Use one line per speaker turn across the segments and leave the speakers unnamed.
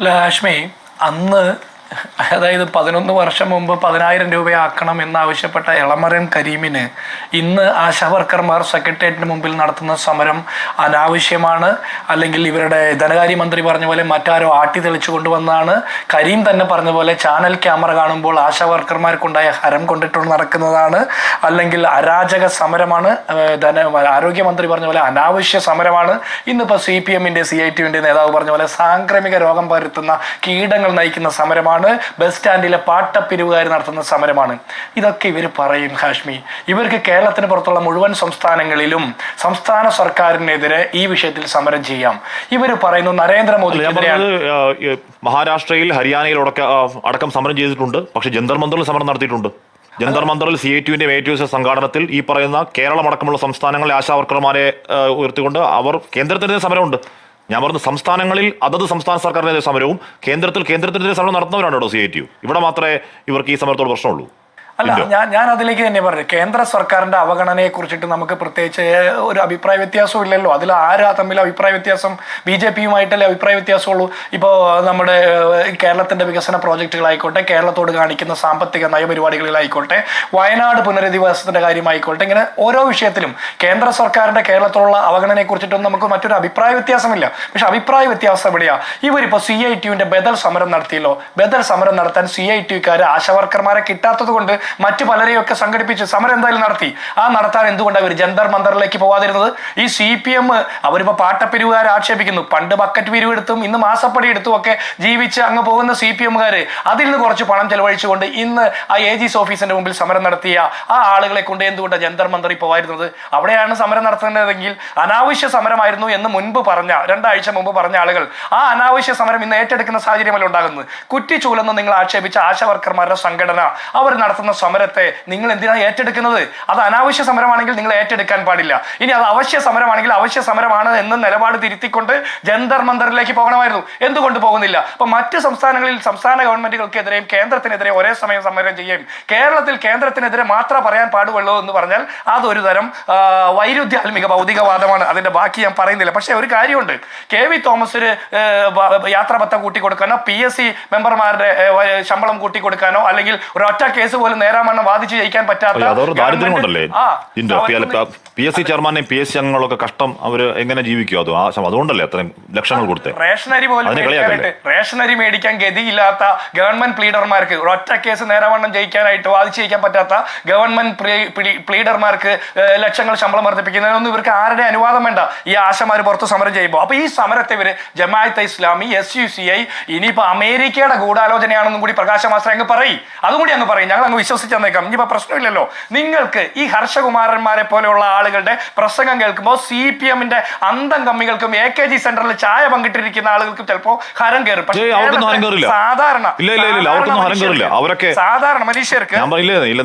ലാഷ്മി അന്ന് അതായത് പതിനൊന്ന് വർഷം മുമ്പ് പതിനായിരം രൂപയാക്കണം എന്നാവശ്യപ്പെട്ട എളമരം കരീമിന് ഇന്ന് ആശാ വർക്കർമാർ സെക്രട്ടേറിയറ്റിന് മുമ്പിൽ നടത്തുന്ന സമരം അനാവശ്യമാണ്. അല്ലെങ്കിൽ ഇവരുടെ ധനകാര്യമന്ത്രി പറഞ്ഞ പോലെ മറ്റാരോ ആട്ടി തെളിച്ചു കൊണ്ടുവന്നാണ്. കരീം തന്നെ പറഞ്ഞ പോലെ ചാനൽ ക്യാമറ കാണുമ്പോൾ ആശാ വർക്കർമാർക്കുണ്ടായ ഹരം കൊണ്ടിട്ട് നടക്കുന്നതാണ്. അല്ലെങ്കിൽ അരാജക സമരമാണ്. ധന ആരോഗ്യമന്ത്രി പറഞ്ഞ പോലെ അനാവശ്യ സമരമാണ്. ഇന്നിപ്പോൾ സി പി എമ്മിന്റെ സി ഐ ടിയുടെ നേതാവ് പറഞ്ഞ പോലെ സാംക്രമിക രോഗം പരത്തുന്ന കീടങ്ങൾ നയിക്കുന്ന സമരമാണ്. ബസ് സ്റ്റാൻഡിലെ പാട്ടപ്പിരിവുകാർ നടത്തുന്ന സമരമാണ്. ഇതൊക്കെ ഇവർ പറയും ഹാഷ്മി. ഇവർക്ക് കേരളത്തിന് പുറത്തുള്ള മുഴുവൻ സംസ്ഥാനങ്ങളിലും സംസ്ഥാന സർക്കാരിനെതിരെ ഈ വിഷയത്തിൽ സമരം ചെയ്യാം. ഇവർ പറയുന്നു
നരേന്ദ്രമോദി മഹാരാഷ്ട്രയിൽ ഹരിയാനയിൽ അടക്കം സമരം ചെയ്തിട്ടുണ്ട്. പക്ഷെ ജന്തർ മന്ദറിൽ സമരം നടത്തിയിട്ടുണ്ട്. ജന്തർ മന്ദറിൽ സി ഐ ടിയുവിന്റെ എസ് സംഘാടനത്തിൽ ഈ പറയുന്ന കേരളം അടക്കമുള്ള സംസ്ഥാനങ്ങളിലെ ആശാവർക്കർമാരെ ഉയർത്തിക്കൊണ്ട് അവർ കേന്ദ്രത്തിന്റെ സമരമുണ്ട്. ഞാൻ പറഞ്ഞു സംസ്ഥാനങ്ങളിൽ അതത് സംസ്ഥാന സർക്കാരിനെതിരെ സമരവും കേന്ദ്രത്തിൽ കേന്ദ്രത്തിനെതിരെ സമരം നടത്തുന്നവരാണ് കേട്ടോ സി ഐ ടി യു? ഇവിടെ മാത്രമേ ഇവർക്ക് ഈ സമരത്തോട് പ്രശ്നമുള്ളൂ.
അല്ല ഞാൻ ഞാൻ അതിലേക്ക് തന്നെ പറഞ്ഞു. കേന്ദ്ര സർക്കാരിന്റെ അവഗണനയെ കുറിച്ചിട്ട് നമുക്ക് പ്രത്യേകിച്ച് ഒരു അഭിപ്രായ വ്യത്യാസവും ഇല്ലല്ലോ. അതിൽ ആരാ തമ്മിൽ അഭിപ്രായ വ്യത്യാസം? ബി ജെ പിയുമായിട്ടല്ലേ അഭിപ്രായ വ്യത്യാസമുള്ളൂ? ഇപ്പോൾ നമ്മുടെ കേരളത്തിന്റെ വികസന പ്രോജക്റ്റുകളായിക്കോട്ടെ കേരളത്തോട് കാണിക്കുന്ന സാമ്പത്തിക നയപരിപാടികളിലായിക്കോട്ടെ വയനാട് പുനരധിവാസത്തിന്റെ കാര്യമായിക്കോട്ടെ ഇങ്ങനെ ഓരോ വിഷയത്തിലും കേന്ദ്ര സർക്കാരിന്റെ കേരളത്തിലുള്ള അവഗണനയെ കുറിച്ചിട്ടൊന്നും നമുക്ക് മറ്റൊരു അഭിപ്രായ വ്യത്യാസമില്ല. പക്ഷെ അഭിപ്രായ വ്യത്യാസം എവിടെയാ? ഇവരിപ്പോ സി ഐ ടിയുവിന്റെ ബദൽ സമരം നടത്തിയല്ലോ. ബദൽ സമരം നടത്താൻ സി ഐ ടിക്കാർ ആശാവർക്കർമാരെ കിട്ടാത്തത് കൊണ്ട് മറ്റു പലരെയൊക്കെ സംഘടിപ്പിച്ച് സമരം എന്തായാലും നടത്തി. ആ നടത്താൻ എന്തുകൊണ്ടാണ് അവർ ജന്തർ മന്ദറിലേക്ക് പോവാതിരുന്നത്? ഈ സി പി എം അവരിപ്പോൾ പാട്ടപ്പിരിവുകാർ ആക്ഷേപിക്കുന്നു. പണ്ട് ബക്കറ്റ് പിരിവെടുത്തും ഇന്ന് മാസപ്പടി എടുത്തും ഒക്കെ ജീവിച്ച് അങ്ങ് പോകുന്ന സി പി എമ്മുകാർ അതിൽ നിന്ന് കുറച്ച് പണം ചെലവഴിച്ചുകൊണ്ട് ഇന്ന് ആ എ ജിസ് ഓഫീസിന്റെ മുമ്പിൽ സമരം നടത്തിയ ആ ആളുകളെ കൊണ്ട് എന്തുകൊണ്ടാണ് ജന്തർ മന്ദറിൽ പോവായിരുന്നത് അവിടെയാണ് സമരം നടത്തുന്നതെങ്കിൽ അനാവശ്യ സമരമായിരുന്നു എന്ന് മുൻപ് പറഞ്ഞ രണ്ടാഴ്ച മുമ്പ് പറഞ്ഞ ആളുകൾ. ആ അനാവശ്യ സമരം ഇന്ന് ഏറ്റെടുക്കുന്ന സാഹചര്യമല്ല ഉണ്ടാകുന്നത്. കുറ്റിച്ചൂലെന്ന് നിങ്ങൾ ആക്ഷേപിച്ച ആശാ വർക്കർമാരുടെ സംഘടന അവർ നടത്തുന്ന സമരത്തെ നിങ്ങൾ എന്തിനാണ് ഏറ്റെടുക്കുന്നത്? അത് അനാവശ്യ സമരമാണെങ്കിൽ നിങ്ങൾ ഏറ്റെടുക്കാൻ പാടില്ല. ഇനി അത് അവശ്യ സമരമാണെങ്കിൽ അവശ്യ സമരമാണ് എന്ന് നിലപാട് തിരുത്തിക്കൊണ്ട് ജന്തർ മന്ദറിലേക്ക് പോകണമായിരുന്നു. എന്തുകൊണ്ട് പോകുന്നില്ല? അപ്പൊ മറ്റ് സംസ്ഥാനങ്ങളിൽ സംസ്ഥാന ഗവൺമെന്റുകൾക്കെതിരെയും കേന്ദ്രത്തിനെതിരെ ഒരേ സമയം സമരം ചെയ്യുകയും കേരളത്തിൽ കേന്ദ്രത്തിനെതിരെ മാത്രം പറയാൻ പാടുള്ളൂ എന്ന് പറഞ്ഞാൽ അതൊരു തരം വൈരുദ്ധ്യാത്മിക ഭൗതികവാദമാണ്. അതിന്റെ ബാക്കി ഞാൻ പറയുന്നില്ല. പക്ഷേ ഒരു കാര്യമുണ്ട്. കെ വി തോമസിന് യാത്രാപത്തം കൂട്ടിക്കൊടുക്കാനോ പി എസ് സി മെമ്പർമാരുടെ ശമ്പളം കൂട്ടിക്കൊടുക്കാനോ അല്ലെങ്കിൽ ഒരു ഒറ്റ കേസ് പോലും നേരാമണ്ണം വാദിച്ച് ജയിക്കാൻ പറ്റാത്ത
അതൊരു ദാരിദ്ര്യം
ആ,
ജിൻഡോ
അവർക്ക്
പി എസ് സി ചെയർമാനെയും പി എസ് സി അംഗങ്ങളൊക്കെ കഷ്ടം അവർ എങ്ങനെ ജീവിക്കും അത്? അതുകൊണ്ടല്ലേ അത്രയും ലക്ഷങ്ങൾ കൊടുത്തേ?
റേഷനരി പോലും? റേഷനരി മേടിക്കാൻ ഗതിയില്ലാത്ത ഗവൺമെന്റ് പ്ലീഡർമാർക്ക് ഒറ്റ കേസ് നേരാവണ്ണം ജയിക്കാനായിട്ട് വാദിച്ച് ജയിക്കാൻ പറ്റാത്ത ഗവൺമെന്റ് പ്ലീ- പ്ലീ- പ്ലീഡർമാർക്ക് ലക്ഷങ്ങൾ ശമ്പളം വർദ്ധിപ്പിക്കുന്നതിനൊന്നും ഇവർക്ക് ആരുടെ അനുവാദം വേണ്ട? ഈ ആശമാര് പുറത്ത് സമരം ചെയ്യുമ്പോൾ അപ്പൊ ഈ സമരത്തെ ഇവർ Jamaat-e Islami S U C I ഇനിയിപ്പോ അമേരിക്കയുടെ ഗൂഢാലോചനയാണെന്നും കൂടി പ്രകാശമാസ്ത്ര മാസ്റ്റർ അങ്ങ് പറയും. അതും കൂടി അങ്ങ് പറയും. ഞങ്ങൾ അങ്ങ് വിശ്വസിച്ച് തന്നേക്കാം ഇനിയിപ്പോൾ പ്രശ്നമില്ലല്ലോ. നിങ്ങൾക്ക് ഈ ഹർഷകുമാരന്മാരെ പോലെയുള്ള ആളുകളുടെ പ്രസംഗം കേൾക്കുമ്പോൾ സി പി എമ്മിന്റെ അന്തം കമ്മികൾക്കും എ കെ ജി സെന്ററിൽ ചായ പങ്കിട്ടിരിക്കുന്ന ആളുകൾക്കും ചിലപ്പോൾ ഹരം കയറും. പക്ഷേ സാധാരണ
അവരൊക്കെ-
സാധാരണ മനുഷ്യർക്ക്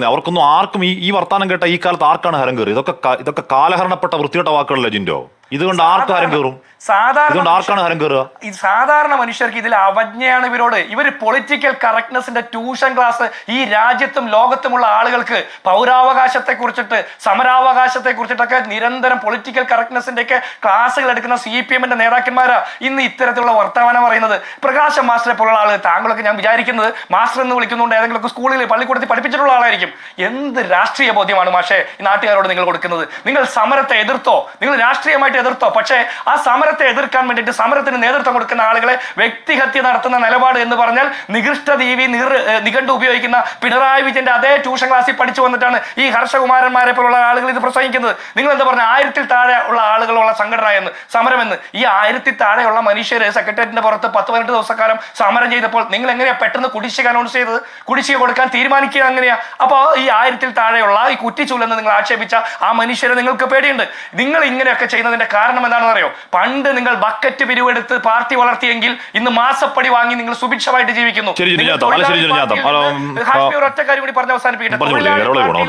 അവർക്കൊന്നും ആർക്കും ഈ ഈ വർത്താനം കേട്ട ഈ കാലത്ത് ആർക്കാണ് ഹരം കയറി ഇതൊക്കെ ഇതൊക്കെ കാലഹരണപ്പെട്ട വൃത്തികെട്ട വാക്കുകളല്ലേ ജിൻഡോ? ഇതുകൊണ്ട് ആർക്ക് ഹരം കയറും
സാധാരണ
ഇതുകൊണ്ട് ആർക്കാണ് ഹരം കയറുക
ഈ സാധാരണ മനുഷ്യർക്ക് ഇതിൽ അവജ്ഞയാണ് ഇവരോട്. ഇവർ പൊളിറ്റിക്കൽ കറക്റ്റ്നെസിന്റെ ട്യൂഷൻ ക്ലാസ് ഈ രാജ്യത്തും ലോകത്തുമുള്ള ആളുകൾക്ക് പൗരാവകാശത്തെ കുറിച്ചിട്ട് സമരാവകാശത്തെ കുറിച്ചിട്ടൊക്കെ നിരന്തരം പൊളിറ്റിക്കൽ കറക്റ്റ്നെസിന്റെ ഒക്കെ ക്ലാസ്സുകൾ എടുക്കുന്ന സി പി എമ്മിന്റെ നേതാക്കന്മാരാ ഇന്ന് ഇത്തരത്തിലുള്ള വർത്തമാനം പറയുന്നത്. പ്രകാശം മാസ്റ്ററെ പോലുള്ള ആളുകൾ താങ്കളൊക്കെ ഞാൻ വിചാരിക്കുന്നത് മാസ്റ്റർ എന്ന് വിളിക്കുന്നുണ്ട് ഏതെങ്കിലും സ്കൂളിൽ പള്ളിക്കൂടത്തിൽ പഠിപ്പിച്ചിട്ടുള്ള ആളായിരിക്കും. എന്ത് രാഷ്ട്രീയ ബോധ്യമാണ് മാഷെ നാട്ടുകാരോട് നിങ്ങൾ കൊടുക്കുന്നത്? നിങ്ങൾ സമരത്തെ എതിർത്തോ? നിങ്ങൾ രാഷ്ട്രീയമായിട്ട് എതിർത്തോ പക്ഷേ ആ സമരത്തെ എതിർക്കാൻ വേണ്ടിയിട്ട് സമരത്തിന് നേതൃത്വം കൊടുക്കുന്ന ആളുകളെ വ്യക്തിഹത്യ നടത്തുന്ന നിലപാട് എന്ന് പറഞ്ഞാൽ നികൃഷ്ട ദീവി നിർ നിഘണ്ടു ഉപയോഗിക്കുന്ന പിണറായി വിജയന്റെ അതേ ട്യൂഷൻ ക്ലാസ്സിൽ പഠിച്ചു വന്നിട്ടാണ് ഈ ഹർഷകുമാരന്മാരെ പോലുള്ള ആളുകൾ ഇത് പ്രസംഗിക്കുന്നത്. നിങ്ങൾ എന്താ പറഞ്ഞ? ആയിരത്തിൽ താഴെ ഉള്ള ആളുകളുള്ള സംഘടന എന്ന് സമരമെന്ന്. ഈ ആയിരത്തിൽ താഴെയുള്ള മനുഷ്യർ സെക്രട്ടേറിയറ്റിന്റെ പുറത്ത് പത്ത് പതിനെട്ട് ദിവസക്കാലം സമരം ചെയ്തപ്പോൾ നിങ്ങൾ എങ്ങനെയാ പെട്ടെന്ന് കുടിശ്ശിക അനൗൺസ് ചെയ്തത്? കുടിശ്ശിക കൊടുക്കാൻ തീരുമാനിക്കുക എങ്ങനെയാ? അപ്പോൾ ഈ ആയിരത്തിൽ താഴെയുള്ള ഈ കുറ്റിച്ചൂലെന്ന് നിങ്ങൾ ആക്ഷേപിച്ച ആ മനുഷ്യരെ നിങ്ങൾക്ക് പേടിയുണ്ട്. നിങ്ങൾ ഇങ്ങനെയൊക്കെ ചെയ്യുന്നതിന്റെ കാരണം എന്താണെന്ന് അറിയോ? പണ്ട് നിങ്ങൾ ബക്കറ്റ് പിരിവെടുത്ത് പാർട്ടി വളർത്തിയെങ്കിൽ ഇന്ന് മാസപ്പടി വാങ്ങി നിങ്ങൾ സുഭിക്ഷമായിട്ട് ജീവിക്കുന്നു. ഒറ്റ കാര്യം കൂടി പറഞ്ഞ് അവസാനിപ്പിക്കട്ടെ.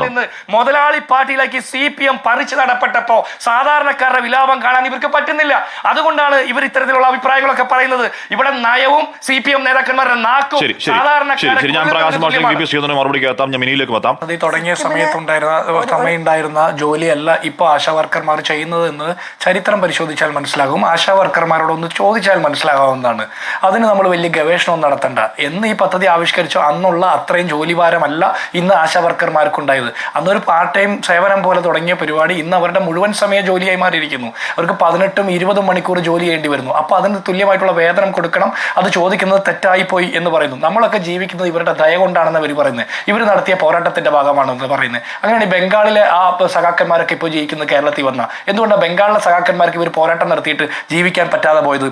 നിന്ന് മുതലാളി പാർട്ടിയിലേക്ക് സി പി എം പറിച്ചു നടപ്പെട്ടപ്പോ സാധാരണക്കാരുടെ വിലാപം കാണാൻ ഇവർക്ക് പറ്റുന്നില്ല. അതുകൊണ്ടാണ് ഇവർ ഇത്തരത്തിലുള്ള അഭിപ്രായങ്ങളൊക്കെ പറയുന്നത്. ഇവിടെ നയവും സി പി എം നേതാക്കന്മാരുടെ നാക്കും സാധാരണക്കാരുടെ
മറുപടിക്ക് എത്താം ഞാൻ മിനിയിലേക്ക് എത്താം.
അത് തുടങ്ങിയ സമയത്തുണ്ടായിരുന്ന സമയമുണ്ടായിരുന്ന ജോലിയല്ല ഇപ്പൊ ആശാ വർക്കർമാർ ചെയ്യുന്നത് എന്ന് ചരിത്ര പരിശോധിച്ചാൽ മനസ്സിലാകും. ആശാ വർക്കർമാരോട് ഒന്ന് ചോദിച്ചാൽ മനസ്സിലാകാവുന്നതാണ്. അതിന് നമ്മൾ വലിയ ഗവേഷണവും നടത്തണ്ട. എന്ന് ഈ പദ്ധതി ആവിഷ്കരിച്ചു അന്നുള്ള അത്രയും ജോലിഭാരമല്ല ഇന്ന് ആശാ വർക്കർമാർക്കുണ്ടായത്. അന്നൊരു പാർട്ട് ടൈം സേവനം പോലെ തുടങ്ങിയ പരിപാടി ഇന്ന് അവരുടെ മുഴുവൻ സമയ ജോലിയായി മാറിയിരിക്കുന്നു. അവർക്ക് പതിനെട്ടും ഇരുപതും മണിക്കൂർ ജോലി ചെയ്യേണ്ടി വരുന്നു. അപ്പോൾ അതിന് തുല്യമായിട്ടുള്ള വേതനം കൊടുക്കണം. അത് ചോദിക്കുന്നത് തെറ്റായി പോയി എന്ന് പറയുന്നു. നമ്മളൊക്കെ ജീവിക്കുന്നത് ഇവരുടെ ദയ കൊണ്ടാണെന്ന് അവർ പറയുന്നത്. ഇവർ നടത്തിയ പോരാട്ടത്തിന്റെ ഭാഗമാണെന്ന് പറയുന്നത്. അങ്ങനെയാണ് ബംഗാളിലെ ആ സഖാക്കന്മാരൊക്കെ ഇപ്പോൾ ജീവിക്കുന്നത് കേരളത്തിൽ വന്ന. എന്തുകൊണ്ടാണ് ബംഗാളിലെ സഖാക്കന്മാർക്ക് ഇവർ പോരാട്ടം നടത്തിയിട്ട് ജീവിക്കാൻ പറ്റാതെ പോയത്.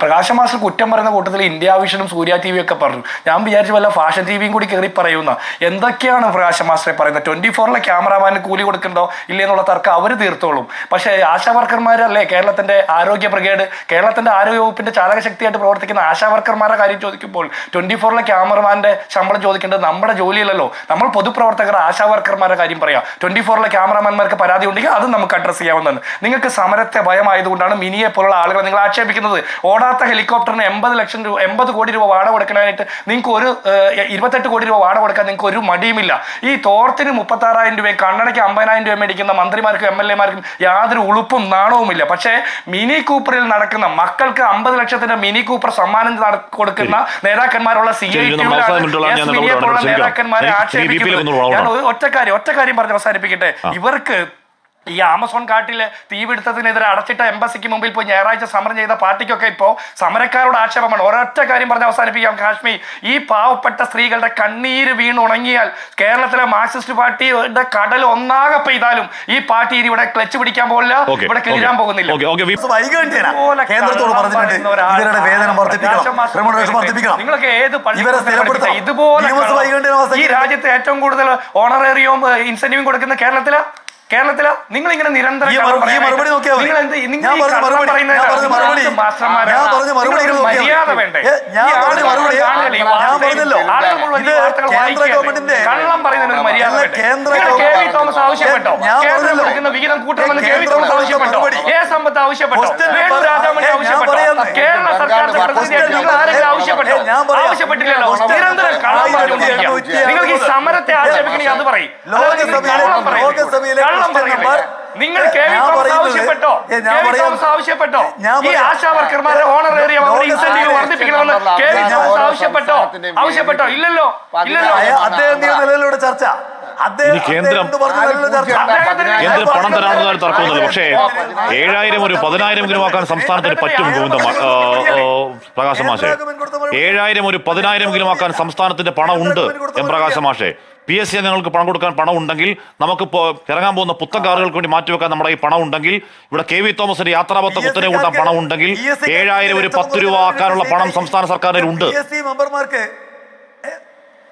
പ്രകാശ മാസ്റ്റർ കുറ്റം പറയുന്ന കൂട്ടത്തിൽ ഇന്ത്യ വിഷനും സൂര്യ ടി വി ഒക്കെ പറഞ്ഞു. ഞാൻ വിചാരിച്ചു വല്ല ഫാഷൻ ടി വിയും കൂടി കയറി പറയുന്ന. എന്തൊക്കെയാണ് പ്രകാശ മാസ്റ്ററെ പറയുന്നത്? ട്വന്റി ഫോറിലെ ക്യാമറാമാന് കൂലി കൊടുക്കണ്ടോ? ഇല്ലേ എന്നുള്ള തർക്കം അവർ തീർത്തോളും. പക്ഷേ ആശാ വർക്കർമാരല്ലേ കേരളത്തിന്റെ ആരോഗ്യ ബ്രിഗേഡ് കേരളത്തിന്റെ ആരോഗ്യ വകുപ്പിന്റെ ചാലകശക്തിയായിട്ട് പ്രവർത്തിക്കുന്ന ആശാ വർക്കർമാരുടെ കാര്യം ചോദിക്കുമ്പോൾ ട്വന്റി ഫോറിലെ ക്യാമറമാന്റെ ശമ്പളം ചോദിക്കേണ്ടത് നമ്മുടെ ജോലിയല്ലല്ലോ. നമ്മൾ പൊതുപ്രവർത്തകർ ആശാ വർക്കർമാരുടെ കാര്യം പറയാം. ട്വന്റി ഫോറിലെ ക്യാമറമാന്മാർക്ക് പരാതി ഉണ്ടെങ്കിൽ അത് നമുക്ക് അഡ്രസ് ചെയ്യാവുന്നതാണ്. നിങ്ങൾക്ക് സമരത്തെ ഭയമായതുകൊണ്ടാണ് മിനിയെ പോലുള്ള ആളുകളെ നിങ്ങൾ ആക്ഷേപിക്കുന്നത്. ഓടാത്ത ഹെലികോപ്റ്ററിന് എൺപത് ലക്ഷം രൂപ എൺപത് കോടി രൂപ വാടക കൊടുക്കാനായിട്ട് നിങ്ങൾക്ക് ഒരു ഇരുപത്തെട്ട് കോടി രൂപ വാടക കൊടുക്കാൻ നിങ്ങൾക്ക് ഒരു മടിയുമില്ല. ഈ തോർത്തിന് മുപ്പത്താറായിരം രൂപയും കണ്ണടയ്ക്ക് അമ്പതിനായിരം രൂപ മേടിക്കുന്ന മന്ത്രിമാർക്കും എം എൽ എമാർക്കും യാതൊരു ഉളുപ്പും നാണവുമില്ല. പക്ഷേ മിനി കൂപ്പറിൽ നടക്കുന്ന മക്കൾക്ക് അമ്പത് ലക്ഷത്തിന്റെ മിനി കൂപ്പർ സമ്മാനം കൊടുക്കുന്ന നേതാക്കന്മാരുള്ള സി ഐ. നേതാക്കന്മാരെ ആക്ഷേപിക്കുന്നത്. ഞാൻ ഒറ്റ കാര്യം ഒറ്റ കാര്യം പറഞ്ഞ് അവസാനിപ്പിക്കട്ടെ. ഇവർക്ക് ഈ ആമസോൺ കാട്ടിലെ തീപിടുത്തത്തിനെതിരെ അടച്ചിട്ട എംബസിക്ക് മുമ്പിൽ പോയി ഞായറാഴ്ച സമരം ചെയ്ത പാർട്ടിക്കൊക്കെ ഇപ്പോൾ സമരക്കാരോട് ആക്ഷേപമാണ്. ഒരൊറ്റ കാര്യം പറഞ്ഞ് അവസാനിപ്പിക്കാം കാശ്മീർ ഈ പാവപ്പെട്ട സ്ത്രീകളുടെ കണ്ണീര് വീണുണങ്ങിയാൽ കേരളത്തിലെ മാർക്സിസ്റ്റ് പാർട്ടിയുടെ കടൽ ഒന്നാകെ പെയ്താലും ഈ പാർട്ടി ഇനി ഇവിടെ ക്ലച്ച് പിടിക്കാൻ പോകില്ല ഇവിടെ കിഴിരാൻ പോകുന്നില്ല. നിങ്ങളൊക്കെ ഏത് ഇതുപോലെ
ഈ
രാജ്യത്ത് ഏറ്റവും കൂടുതൽ ഓണറേറിയവും ഇൻസെന്റീവും കൊടുക്കുന്ന കേരളത്തില? കേരളത്തില നിങ്ങൾ ഇങ്ങനെ നിരന്തരം
മറുപടി നോക്കിയാൽ.
മര്യാദ വേണ്ടേ
ഞാൻ പറഞ്ഞ മറുപടി- ഞാൻ പറഞ്ഞല്ലോ. കേന്ദ്ര ഗവൺമെന്റിന്റെ-? കേന്ദ്ര
തോമസ് ആവശ്യപ്പെട്ടോ
ഞാൻ പറഞ്ഞല്ലോ.
കൊടുക്കുന്ന വിഹിതം കൂട്ടണമെന്ന് കേരളത്തോട് ആവശ്യപ്പെട്ടോ?
ഏ
എ സമ്പത്ത് ആവശ്യപ്പെട്ടു വേണു രാജാമണി ആവശ്യപ്പെട്ടോ. കേരള സർക്കാരിന്റെ പ്രതിനിധിയായിട്ട് നിങ്ങൾ ആരെങ്കിലും ആവശ്യപ്പെട്ടോ?
ഞാൻ പറയാം.
ആവശ്യപ്പെട്ടില്ലല്ലോ. നിരന്തരം കള്ളം പറഞ്ഞുകൊണ്ടിരിക്കുക നിങ്ങൾക്ക് ഈ സമരത്തെ ആക്ഷേപിക്കണമെങ്കിൽ അത് പറയും. കള്ളം
question
നിങ്ങൾ കെ വി തോമസ് ആവശ്യപ്പെട്ടോ? കെ വി തോമസ് ആവശ്യപ്പെട്ടോ? ഈ. ആശാ വർക്കർമാരുടെ ഓണർ
അവരുടെ
ഇൻസെന്റീവ് വർദ്ധിപ്പിക്കണമെന്ന് കെ വി തോമസ് ആവശ്യപ്പെട്ടോ? ആവശ്യപ്പെട്ടോ? ഇല്ലല്ലോ. ഇല്ലല്ലോ.
അദ്ദേഹം നീ ചർച്ച.
കേന്ദ്രം- പണം കാര്യം തർക്കമൊന്നുമില്ല പക്ഷേ ഏഴായിരം ഒരു പതിനായിരം കിലോമാക്കാൻ സംസ്ഥാനത്തിന് പറ്റും ഗോവിന്ദ പ്രകാശമാഷെ ഏഴായിരം ഒരു പതിനായിരം കിലോമാക്കാൻ സംസ്ഥാനത്തിന്റെ പണം ഉണ്ട് എം പ്രകാശമാഷെ പി എസ് സി ഞങ്ങൾക്ക് പണം കൊടുക്കാൻ പണം ഉണ്ടെങ്കിൽ നമുക്ക് ഇപ്പോൾ ഇറങ്ങാൻ പോകുന്ന പുത്തൻ കാറുകൾക്ക് വേണ്ടി മാറ്റിവെക്കാൻ നമ്മുടെ ഈ പണം ഉണ്ടെങ്കിൽ ഇവിടെ കെ വി തോമസിന്റെ യാത്രാപത്ത കുത്തനെ കൂട്ടാൻ പണം ഉണ്ടെങ്കിൽ ഏഴായിരം ഒരു പത്ത് രൂപ ആക്കാനുള്ള പണം സംസ്ഥാന സർക്കാരിൽ ഉണ്ട്
പി എസ് സി മെമ്പർമാർക്ക് ഏ,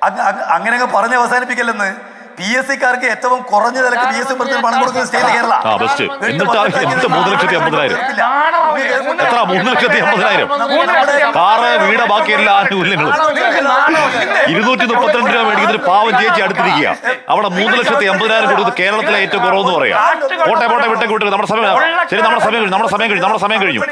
അങ്ങ് അങ്ങ് അങ്ങനെ അങ്ങ് പറഞ്ഞ് അവസാനിപ്പിക്കല്ലെന്ന്. പി എസ് സിക്കാർക്ക് ഏറ്റവും കുറഞ്ഞ നിലയ്ക്ക് പി എസ് സി പ്രതി പണം കൊടുക്കുന്ന സ്റ്റേറ്റ് കേരള
ആ ബെസ്റ്റ്. എന്നിട്ട് മൂന്ന് ലക്ഷത്തി അമ്പതിനായിരം? എത്ര മൂന്ന് ലക്ഷത്തി അമ്പതിനായിരം? കാറ് വീട് ബാക്കി എല്ലാ ആനുകൂല്യങ്ങളും. ഇരുന്നൂറ്റി മുപ്പത്തിരണ്ട് രൂപ മേടിക്കുന്ന പാവം ചേച്ചി അടുത്തിരിക്കുക. അവിടെ മൂന്ന് ലക്ഷത്തി കേരളത്തിലെ ഏറ്റവും കുറവെന്ന് പറയാം. കോട്ടയം കോട്ടയം വിട്ടേ കൂട്ടരുത് നമ്മുടെ സമയം ശരി നമ്മുടെ സമയം കഴിഞ്ഞു നമ്മുടെ സമയം കഴിഞ്ഞു നമ്മുടെ സമയം കഴിഞ്ഞു.